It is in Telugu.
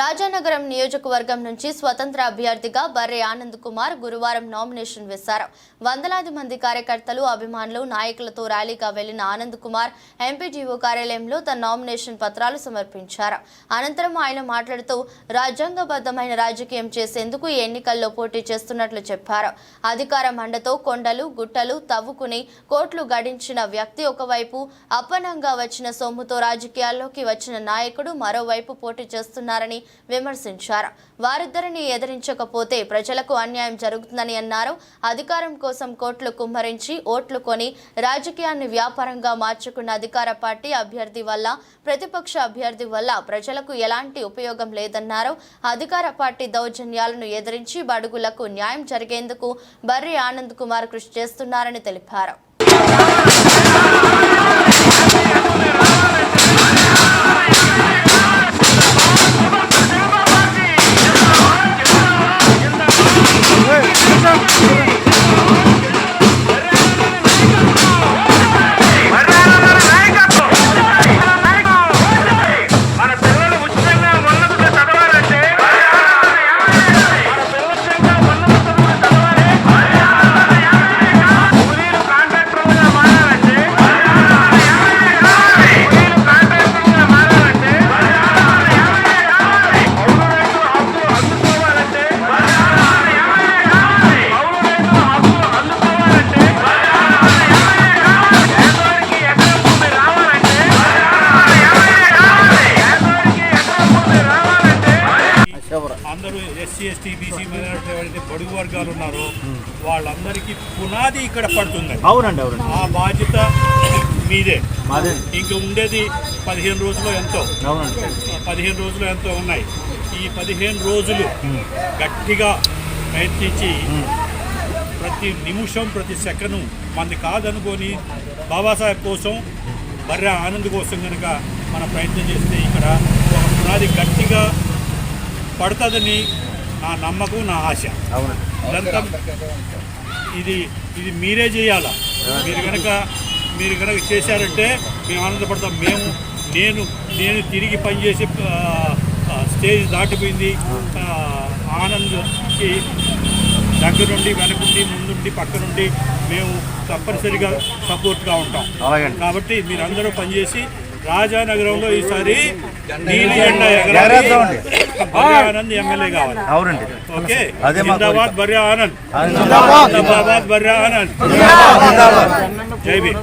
రాజానగరం నియోజకవర్గం నుంచి స్వతంత్ర అభ్యర్థిగా బర్రె ఆనంద్ కుమార్ గురువారం నామినేషన్ వేశారు. వందలాది మంది కార్యకర్తలు అభిమానులు నాయకులతో ర్యాలీగా వెళ్ళిన ఆనంద్ కుమార్ ఎంపీడీఓ కార్యాలయంలో తన నామినేషన్ పత్రాలు సమర్పించారు. అనంతరం ఆయన మాట్లాడుతూ రాజ్యాంగబద్ధమైన రాజకీయం చేసేందుకు ఈ ఎన్నికల్లో పోటీ చేస్తున్నట్లు చెప్పారు. అధికార మండతో కొండలు గుట్టలు తవ్వుకుని కోట్లు గడించిన వ్యక్తి ఒకవైపు అప్పనంగా వచ్చిన సొమ్ముతో రాజకీయాల్లోకి వచ్చిన నాయకుడు మరోవైపు పోటీ చేస్తున్నారని విమర్శించారు. వారిద్దరిని ఎదిరించకపోతే ప్రజలకు అన్యాయం జరుగుతుందని అన్నారు. అధికారం కోసం కోట్లు కుమ్మరించి ఓట్లు కొని రాజకీయాన్ని వ్యాపారంగా మార్చుకున్న అధికార పార్టీ అభ్యర్థి వల్ల ప్రతిపక్ష అభ్యర్థి వల్ల ప్రజలకు ఎలాంటి ఉపయోగం లేదన్నారు. అధికార పార్టీ దౌర్జన్యాలను ఎదిరించి బడుగులకు న్యాయం జరిగేందుకు బర్రి ఆనంద్ కుమార్ కృషి చేస్తున్నారని తెలిపారు. అందరూ ఎస్సీ ఎస్టీ బీసీ మైనారిటీ ఎవరైతే బడుగు వర్గాలు ఉన్నారో వాళ్ళందరికీ పునాది ఇక్కడ పడుతుంది అవునండి అవునండి. ఆ బాధ్యత మీదే. ఇంక ఉండేది పదిహేను రోజులు ఎంతో. పదిహేను రోజులు ఎంతో ఉన్నాయి. ఈ పదిహేను రోజులు గట్టిగా ప్రయత్నించి ప్రతి నిమిషం ప్రతి సెకను మంది కాదనుకొని బాబాసాహెబ్ కోసం బర్రె ఆనంద్ కోసం కనుక మనం ప్రయత్నం చేస్తే ఇక్కడ ఒక పునాది గట్టిగా పడుతుందని నా నమ్మకం నా ఆశ. ఇదంతా ఇది ఇది మీరే చేయాలా? మీరు కనుక మీరు కనుక చేశారంటే మేము ఆనందపడతాం. మేము నేను నేను తిరిగి పనిచేసే స్టేజ్ దాటిపోయింది. ఆనంద్కి దగ్గర నుండి వెనకుండి ముందుండి పక్క నుండి మేము తప్పనిసరిగా సపోర్ట్గా ఉంటాం. కాబట్టి మీరందరూ పనిచేసి రాజానగరంలో ఈసారి నీలి జెండా ఎగరాలి ఎగరేద్దామండి. బర్రె ఆనంద్ ఎమ్మెల్యే కావాలి అవునండి ఓకే అదే మా జిందాబాద్ బర్రె ఆనంద్ జిందాబాద్. జిందాబాద్ బర్రె ఆనంద్ జిందాబాద్. జై భీమ్